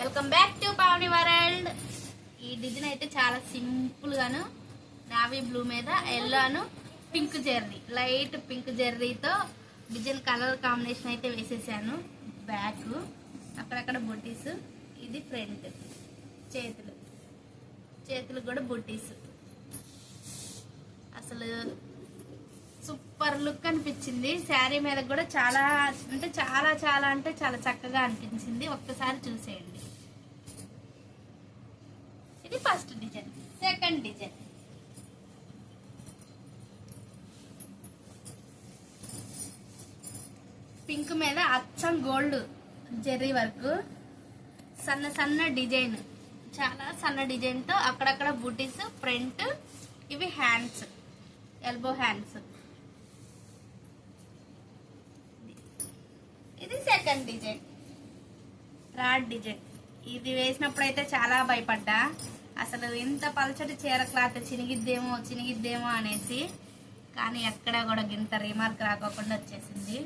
Welcome back to Pavani world ఈ design అయితే చాలా సింపుల్ గాను నావీ బ్లూ మీద ఎల్లోను పింక్ జెర్రీ. లైట్ పింక్ జెర్రీతో డిజైన్ కలర్ కాంబినేషన్ అయితే వేసేసాను బ్యాక్. అక్కడక్కడ బొట్టీస్ ఇది ఫ్రంట్. చేతులు. చేతులు కూడా బొట్టీస్ అసలు సూపర్ లుక్ అనిపించింది. శారీ మీద కూడా చాలా అంటే చాలా చాలా అంటే చాలా చక్కగా అనిపించింది. ఒక్కసారి చూసేయండి. ఇది first design. Second design. Pink మీద అచ్చం గోల్డ్ జెర్రీ వర్క్. సన్న సన్న డిజైన్. చాలా సన్న డిజైన్తో అక్కడక్కడ బూటీస్ ఫ్రంట్ ఇవి హ్యాండ్స్ ఎల్బో హ్యాండ్స్. ఇది సెకండ్ డిజైన్ థర్డ్ డిజైన్ ఇది వేసినప్పుడు అయితే చాలా భయపడ్డా. అసలు ఇంత పలచటి చీర క్లాత్ చినిగిద్దేమో చినిగిద్దేమో అనేసి. కానీ ఎక్కడ కూడా గింత రిమార్క్ రాకోకుండా వచ్చేసింది.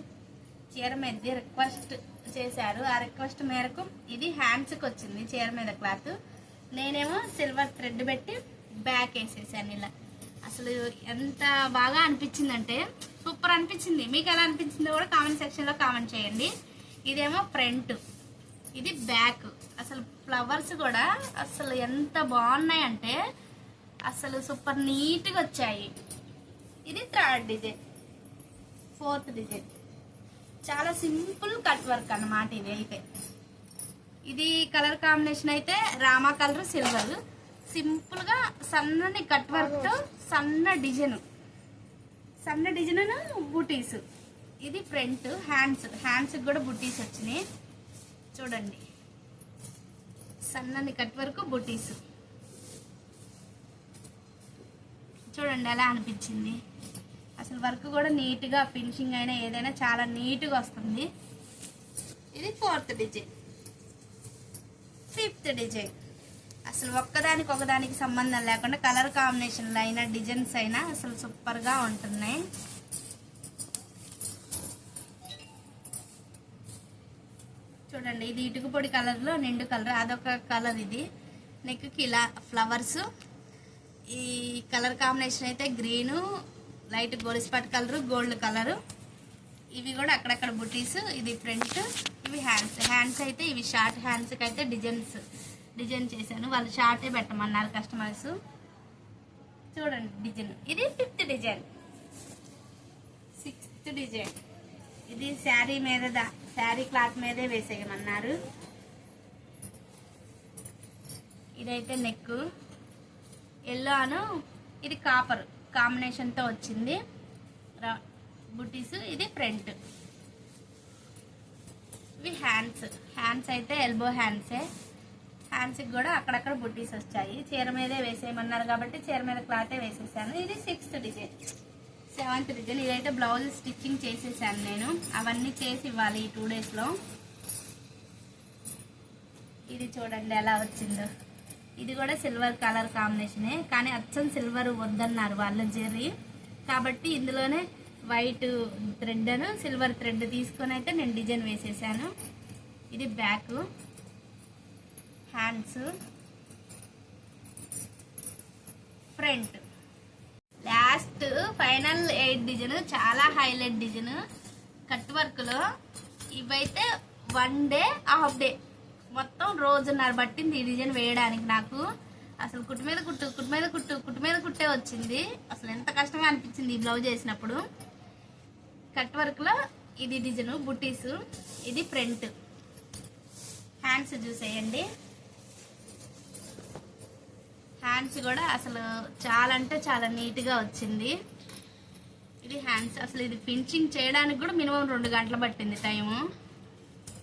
చీర మీద రిక్వెస్ట్ చేశారు. ఆ రిక్వెస్ట్ మేరకు ఇది హ్యాండ్స్కి వచ్చింది చీర మీద క్లాత్. నేనేమో సిల్వర్ థ్రెడ్ పెట్టి బ్యాక్ వేసేసాను ఇలా. అసలు ఎంత బాగా అనిపించిందంటే సూపర్ అనిపించింది. మీకు ఎలా అనిపించిందో కూడా కామెంట్ సెక్షన్లో కామెంట్ చేయండి. ఇదేమో ఫ్రంట్. ఇది బ్యాక్. అసలు ఫ్లవర్స్ కూడా అసలు ఎంత బాగున్నాయంటే అసలు సూపర్ నీట్గా వచ్చాయి. ఇది థర్డ్ డిజైన్. Fourth design. చాలా సింపుల్ కట్ వర్క్ అన్నమాట ఇది అయితే. ఇది కలర్ కాంబినేషన్ అయితే రామా కలర్ సిల్వర్. సింపుల్గా సన్నని కట్ వర్క్తో సన్న డిజైన్. సన్న డిజైన్ బుటీస్? ఇది ఫ్రంట్ హ్యాండ్స్. హ్యాండ్స్ కూడా బుటీస్ వచ్చినాయి. చూడండి. సన్నని కట్ వరకు బుటీస్. చూడండి ఎలా అనిపించింది. అసలు వర్క్ కూడా నీట్గా ఫినిషింగ్ అయినా ఏదైనా చాలా నీట్గా వస్తుంది. ఇది ఫోర్త్ డిజైన్. Fifth design. అసలు ఒక్కదానికి ఒకదానికి సంబంధం లేకుండా కలర్ కాంబినేషన్లు అయినా డిజైన్స్ అయినా అసలు సూపర్గా ఉంటున్నాయి. చూడండి ఇది ఇటుకు పొడి కలర్లో నిండు కలర్ అదొక కలర్ ఇది. నెక్కి ఇలా ఫ్లవర్స్. ఈ కలర్ కాంబినేషన్ అయితే గ్రీను లైట్ గోలిస్పాట్ కలర్ గోల్డ్ కలర్. ఇవి కూడా అక్కడక్కడ బుటీస్ ఇది ఫ్రంట్ ఇవి హ్యాండ్స్ హ్యాండ్స్ అయితే ఇవి షార్ట్ హ్యాండ్స్కి అయితే డిజైన్స్. డిజైన్ చేశాను. వాళ్ళు షార్టే పెట్టమన్నారు కస్టమర్స్. చూడండి డిజైన్. ఇది ఫిఫ్త్ డిజైన్. Sixth design. ఇది శారీ మీద శారీ క్లాత్ మీదే వేసేయమన్నారు. ఇదైతే నెక్ ఎల్లో అను ఇది కాపర్ కాంబినేషన్తో వచ్చింది. బుటీస్ ఇది ఫ్రంట్ ఇవి హ్యాండ్స్ హ్యాండ్స్ అయితే ఎల్బో హ్యాండ్సే హ్యాండ్స్కి కూడా అక్కడక్కడ బుట్టీస్ వచ్చాయి. చీర మీదే వేసేయమన్నారు కాబట్టి చీర మీద క్లాతే వేసేసాను. ఇది సిక్స్త్ డిజైన్ సెవెంత్ డిజైన్ ఇదైతే బ్లౌజ్ స్టిచ్చింగ్ చేసేసాను నేను. అవన్నీ చేసి ఇవ్వాలి ఈ టూ డేస్లో ఇది చూడండి ఎలా వచ్చిందో. ఇది కూడా సిల్వర్ కలర్ కాంబినేషనే కానీ అచ్చం సిల్వర్ వద్దన్నారు వాళ్ళ జెర్రీ కాబట్టి ఇందులోనే వైట్ థ్రెడ్ అను సిల్వర్ థ్రెడ్ తీసుకొని అయితే నేను డిజైన్ వేసేసాను. ఇది back. Hands front last final eight design చాలా హైలైట్ డిజైన్ కట్ వర్క్లో ఇవైతే వన్ డే హాఫ్ డే మొత్తం రోజున్నర పట్టింది ఈ డిజైన్ వేయడానికి నాకు. అసలు కుట్టు మీద కుట్టు కుట్టు మీద కుట్టు కుట్టు మీద కుట్టే వచ్చింది. అసలు ఎంత కష్టంగా అనిపించింది ఈ బ్లౌజ్ వేసినప్పుడు కట్ వర్క్లో ఇది డిజైన్ బుటీసు ఇది ఫ్రంట్ హ్యాండ్స్ చూసేయండి. హ్యాండ్స్ కూడా అసలు చాలా అంటే చాలా నీట్గా వచ్చింది. ఇది హ్యాండ్స్ అసలు ఇది ఫినిషింగ్ చేయడానికి కూడా మినిమం రెండు గంటలు పట్టింది టైము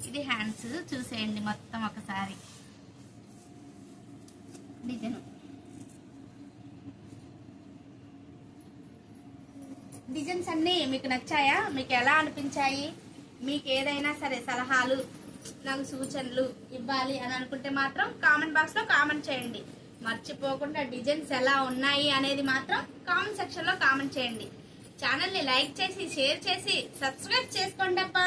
ఇది హ్యాండ్స్ చూసేయండి మొత్తం ఒకసారి. డిజైన్ డిజైన్స్ అన్నీ మీకు నచ్చాయా? మీకు ఎలా అనిపించాయి? మీకు ఏదైనా సరే సలహాలు నాకు సూచనలు ఇవ్వాలి అని అనుకుంటే మాత్రం కామెంట్ బాక్స్లో కామెంట్ చేయండి. మర్చిపోకుండా డిజైన్స్ ఎలా ఉన్నాయి అనేది మాత్రం కామెంట్ సెక్షన్లో కామెంట్ చేయండి. ఛానల్ని లైక్ చేసి షేర్ చేసి సబ్స్క్రైబ్ చేసుకోండి అప్పా